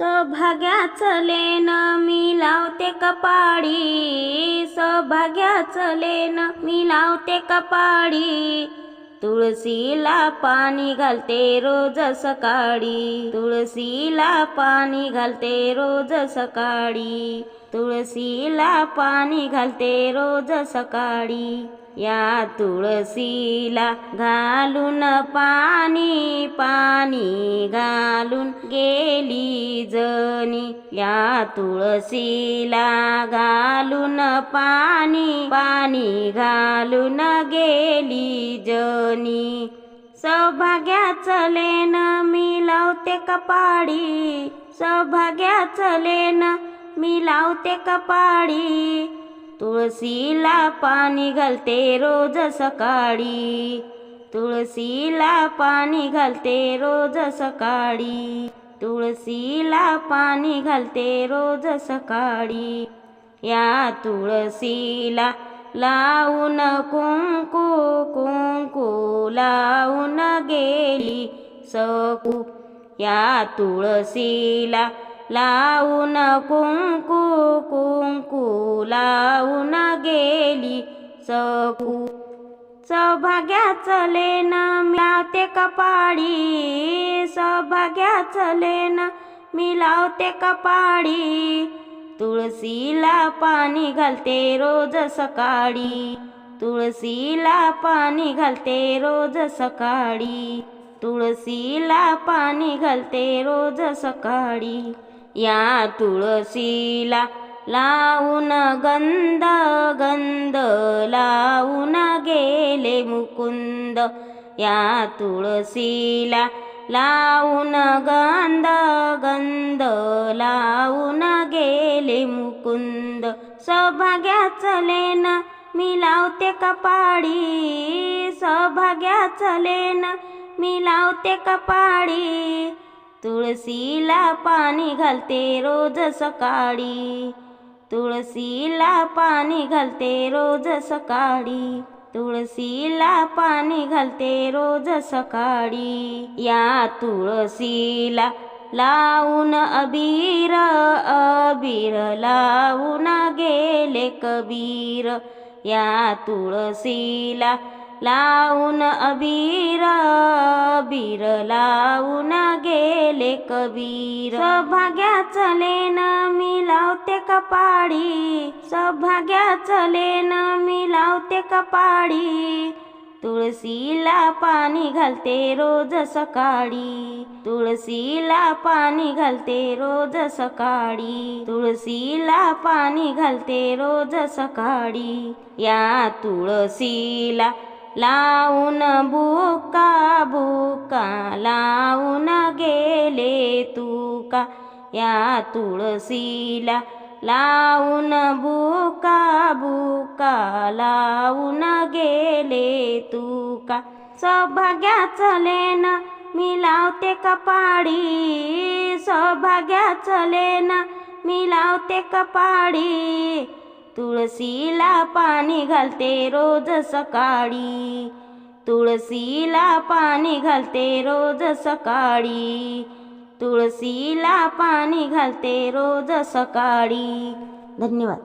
सौभाग्याचं लेन मी लावते कपाडी सौभाग्याचं लेन मी लावते कपाडी तुळशीला पाणी घालते रोज सकाळी. तुळशीला पाणी घालते रोज सकाळी. तुळशीला पाणी घालते रोज सकाळी. या तुळशीला घालून पाणी पाणी घालून गेली जनी या तुळशीला घालून पाणी पाणी घालून गेली जनी सौभाग्याचं लेन मी लावते कपाडी सौभाग्याचं लेन मी लावते कपाळी. तुळशीला पाणी घालते रोज सकाळी. तुळशीला पाणी घालते रोज सकाळी. तुळशीला पाणी घालते रोज सकाळी. या तुळशीला लावून कुंकू कुंकू लावून गेली सकू. या तुळशीला लावून कुंकू कुंकू लावून गेली सकू सौभाग्याचं लेन मी लावते कपाडी सौभाग्याचं लेन मी लावते कपाडी तुळशीला पाणी घालते रोज सकाळी तुळशीला पाणी घालते रोज सकाळी तुळशीला पाणी घालते रोज सकाळी. या तुळशीला लावून गंध गंध लावून गेले मुकुंद. या तुळशीला लावून गंध गंध लावून गेले मुकुंद. सौभाग्याचले ना मी लावते कपाडी सौभाग्याचले ना मी लावते कपाडी तुळशीला पाणी घालते रोज सकाळी. तुळशीला पाणी घालते रोज सकाळी. तुळशीला पाणी घालते रोज सकाळी. या तुळशीला लावून अबीर अबीर लावून गेले कबीर. या तुळशीला लावून अबीर अबीर लावून गेले कबीर. सौभाग्याचं लेन मी लावते कपाडी सौभाग्याचं लेन मी लावते कपाडी तुळशीला पाणी घालते रोज सकाळी. तुळशीला पाणी घालते रोज सकाळी. तुळशीला पाणी घालते रोज सकाळी. या तुळशीला लावून बुका बुका लावून गेले तुका. या तुळशीला लावून बुका बुका लावून गेले तुका. सौभाग्याचं लेन मी लावते कपाडी सौभाग्याचं लेन मी लावते कपाडी तुळशीला पाणी घालते रोज सकाळी. तुळशीला पाणी घालते रोज सकाळी. तुळशीला पाणी घालते रोज सकाळी. धन्यवाद.